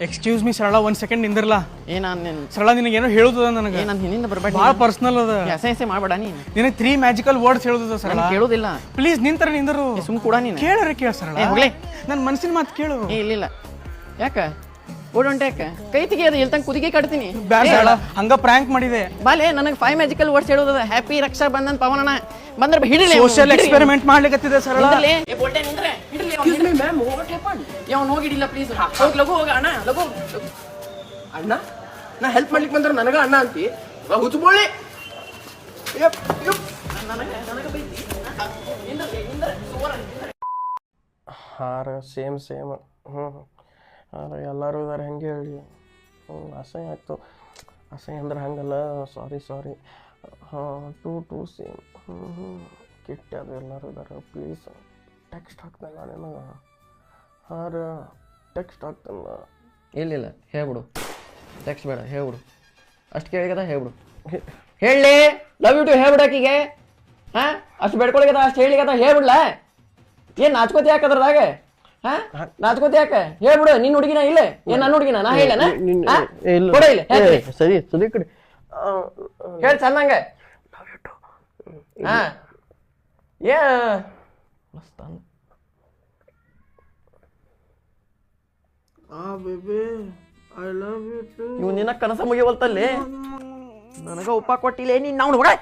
Excuse me ಸರಳ ಒಂದ್ second ನಿಂದಿರಲ್ಲ ಏ ನಾನು ನಿನ್ ಸರಳ ನಿನಗೆ ಏನೋ ಹೇಳುದದ ನನಗೆ? ಏ ನಾನು ಹಿಂದಿಂದ ಬರಬೇಡ ಭಾಳ ಪರ್ಸನಲ್ ಅದ. ಎಸೆ ಎಸೆ ಮಾಡಬೇಡ ನೀನು. ನಿನಗೆ ತ್ರೀ ಮ್ಯಾಜಿಕಲ್ ವರ್ಡ್ಸ್ ಹೇಳುದದ ಸರಳ? ಕೇಳೋದಿಲ್ಲ. ಪ್ಲೀಸ್ ನಿಂತರ ನಿಂದರು. ಏ, ಸುಮ್ ಕೂಡ ನೀನು. ಕೇಳರೆ ಕೇಳ ಸರಳ. ಏ, ಹೋಗ್ಲೇ. ನನ್ನ ಮನಸ್ಸಿನ ಮಾತು ಕೇಳು. ಇಲ್ಲ ಇಲ್ಲ ಯಾಕ? ಓಡೊಂಟೆ ಯಾಕ ಕೈ ತೆಗಿಯೋದು ಇಲ್ಲಿ ತನಕ ಕುದಿಗೆ ಕಟ್ತೀನಿ. ಬ್ಯಾಡ ಸರಳ ಹಂಗ ಪ್ರ್ಯಾಂಕ್ ಮಾಡಿದೆ. ಬಾಲೆ ನನಗೆ ಫೈವ್ ಮ್ಯಾಜಿಕಲ್ ವರ್ಡ್ಸ್ ಹೇಳೋದದ. ಹ್ಯಾಪಿ ರಕ್ಷಾ ಬಂಧನ್ ಪವನನ. ಬಂದ್ರೆ ಹಿಡಿಲಿ ಸೋಷಿಯಲ್ ಎಕ್ಸ್ಪೆರಿಮೆಂಟ್ ಮಾಡ್ಲಿಕತ್ತಿದೆ ಸರಳ. ಅವ್ನು ಹೋಗಿಡಿಲ್ಲ ಪ್ಲೀಸ್ ಹೋಗಿ ಲಘು ಹೋಗ ಅಣ್ಣ. ಲಘು ಅಣ್ಣ ನಾ ಹೆಲ್ಪ್ ಮಾಡ್ಲಿಕ್ಕೆ ಬಂದ್ರೆ ನನಗ ಅಣ್ಣ ಅಂತಿ. ಹುಚ್ಚಬೋಳಿ ಹಾರ ಸೇಮ್ ಸೇಮ್ ಹ್ಞೂ ಹಾರ ಎಲ್ಲರೂ ಇದಾರೆ, ಹಂಗೆ ಹೇಳಿ. ಹ್ಞೂ ಅಸಹ್ಯ ಆಯಿತು. ಅಸಹ್ಯ ಅಂದ್ರೆ ಹಂಗಲ್ಲ ಸಾರಿ ಸಾರಿ ಹಾಂ ಟೂ ಟೂ ಸೇಮ್ ಹ್ಞೂ ಹ್ಞೂ ಕಿಟ್ಟ ಅದು ಎಲ್ಲರೂ ಇದಾರೆ ಪ್ಲೀಸ್ ಟೆಕ್ಸ್ಟ್ ಹಾಕ್ತಲ್ಲ ನಿನಗೆ. ಹಾರ ಟೆಕ್ಸ್ಟ್ ಹಾಕ್ತಲ್ಲ. ಇಲ್ಲಿಲ್ಲ ಹೇಳ್ಬಿಡು. ಟೆಕ್ಸ್ಟ್ ಬೇಡ, ಹೇಳ್ಬಿಡು. ಅಷ್ಟು ಕೇಳಿಗದ ಹೇಳ್ಬಿಡು. ಹೇಳಿ ಲವ್ ಯು ಟು ಹೇಳ್ಬಿಡಾಕಿಗೆ ಹಾಂ ಹಾ, ಅಷ್ಟು ಬೇಡ್ಕೊಳಿಗದ, ಅಷ್ಟು ಹೇಳಿಗದ ಹೇಳ್ಬಿಡ್ಲ? ಏನು ನಾಚ್ಕೋತಿ ಯಾಕೆ ಅದ್ರದಾಗ? ಹಾ? ನಾಚ್ಕೋತಿ ಯಾಕೆ? ಹೇಳ್ಬಿಡು ನಿನ್ನ ಹುಡುಗಿನ ಇಲ್ಲ? ಏನ್ ನನ್ನ ಹುಡುಗಿನ? ನಾ ಹೇಳನ? ಕೊಡ ಇಲ್ಲ. ಸರಿ ಸರಿ ಕಡೆ. ಹೇಳ್ ಚೆನ್ನಾಗ ಹಾ. ಏ. ಆ. Baby I love you too ಇವ್ ನಿನ್ನ ಕನಸ ನನಗ ಉಪ ಕೊಟ್ಟಿಲ್ಲ ನೀನ್? ನಾವು ಹುಡುಗ